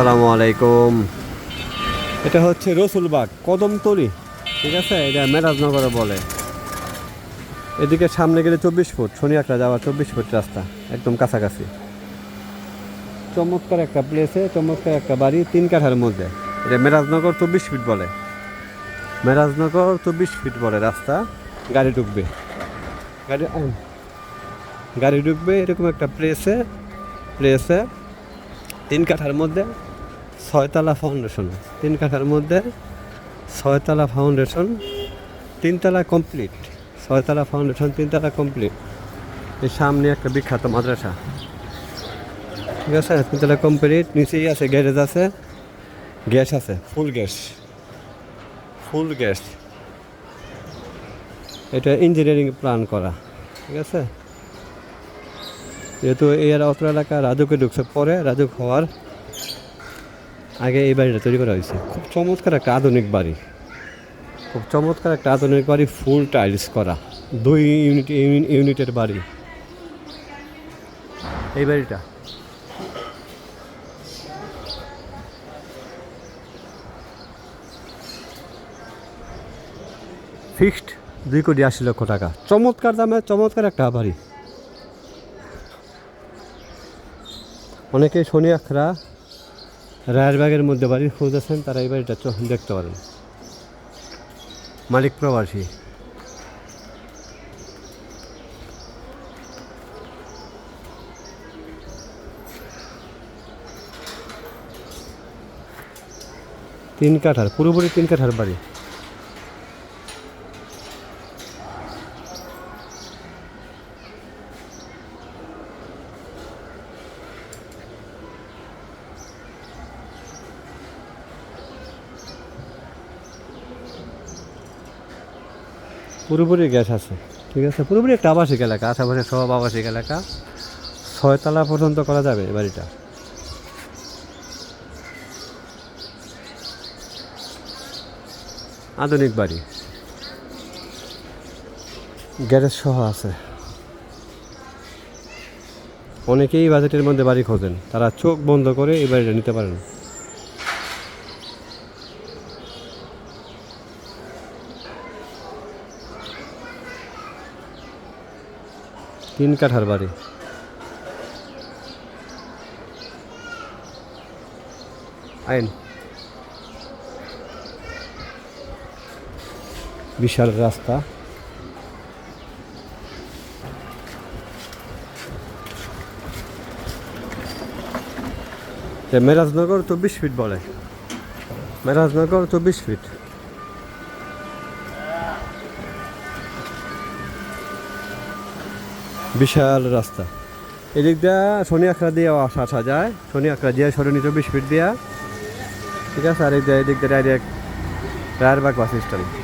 আসসালামু আলাইকুম। এটা হচ্ছে রসুলবাগ, কদমতলি। ঠিক আছে? এটা মেরাজনগরে বলে। এদিকে সামনে গেলে চব্বিশ ফুট, শনিয়াকড়া যাওয়ার চব্বিশ ফুট রাস্তা, একদম কাছাকাছি। চমৎকার একটা প্লেসে চমৎকার একটা বাড়ি, তিন কাঠার মধ্যে। এটা মেরাজনগর চব্বিশ ফিট বলে। মেরাজনগর চব্বিশ ফিট বলে রাস্তা, গাড়ি ঢুকবে। গাড়ি গাড়ি ঢুকবে, এরকম একটা প্লেসে প্লেসে তিন কাঠার মধ্যে। ছয়তলা ফাউন্ডেশন তিন কাঠার মধ্যে ছয়তলা ফাউন্ডেশন তিনতলা কমপ্লিট ছয়তলা ফাউন্ডেশন তিনতলা কমপ্লিট এর সামনে একটা বিখ্যাত মাদ্রাসা। ঠিক আছে? তিনতলা কমপ্লিট নিচেই আছে গ্যারেজ আছে, গ্যাস আছে ফুল গ্যাস। Full gas. এটা ইঞ্জিনিয়ারিং প্ল্যান করা। ঠিক আছে? যেহেতু এই অত্র এলাকা রাজুকে ঢুকছে পরে, রাজুক হওয়ার আগে এই বাড়িটা তৈরি করা হয়েছে। খুব চমৎকার একটা আধুনিক বাড়ি। খুব চমৎকার একটা আধুনিক বাড়ি, ফুল টাইলস করা। দুই ইউনিট ইউনিটের বাড়ি। এই বাড়িটা। ফিক্সড দুই কোটি আশি লক্ষ টাকা। চমৎকার দামে, চমৎকার একটা বাড়ি। অনেকে শনি, আখড়া রায়েরবাগের মধ্যে বাড়ির খোঁজ আছেন, তারা এই বাড়িটা দেখতে পারেন। মালিক প্রবাসী। তিন কাঠার, পুরোপুরি তিন কাঠার বাড়ি। পুরোপুরি গ্যাস আছে, ঠিক আছে? পুরোপুরি একটা আবাসিক এলাকা আশেপাশে সব আবাসিক এলাকা। ছয়তলা পর্যন্ত করা যাবে বাড়িটা। আধুনিক বাড়ি। গ্যারেজ সহ আছে। অনেকেই বাজেটের মধ্যে বাড়ি খোঁজেন, তারা চোখ বন্ধ করে এই বাড়িটা নিতে পারেন। তিন কাঠার বাড়ি। আইন। বিশাল রাস্তা। মেরাজনগর চব্বিশ ফিট বলে। মেরাজনগর চব্বিশ ফিট। বিশাল রাস্তা। এদিক দিয়ে শনি আখড়া দিয়ে আসা আসা যায়। শনি আখড়া দিয়ে সরণি বিশ ফিট দিয়া। ঠিক আছে, আর এদিক দিয়ে এদিক দিয়ে ডাইরেক্ট রায়েরবাগ বাস স্ট্যান্ড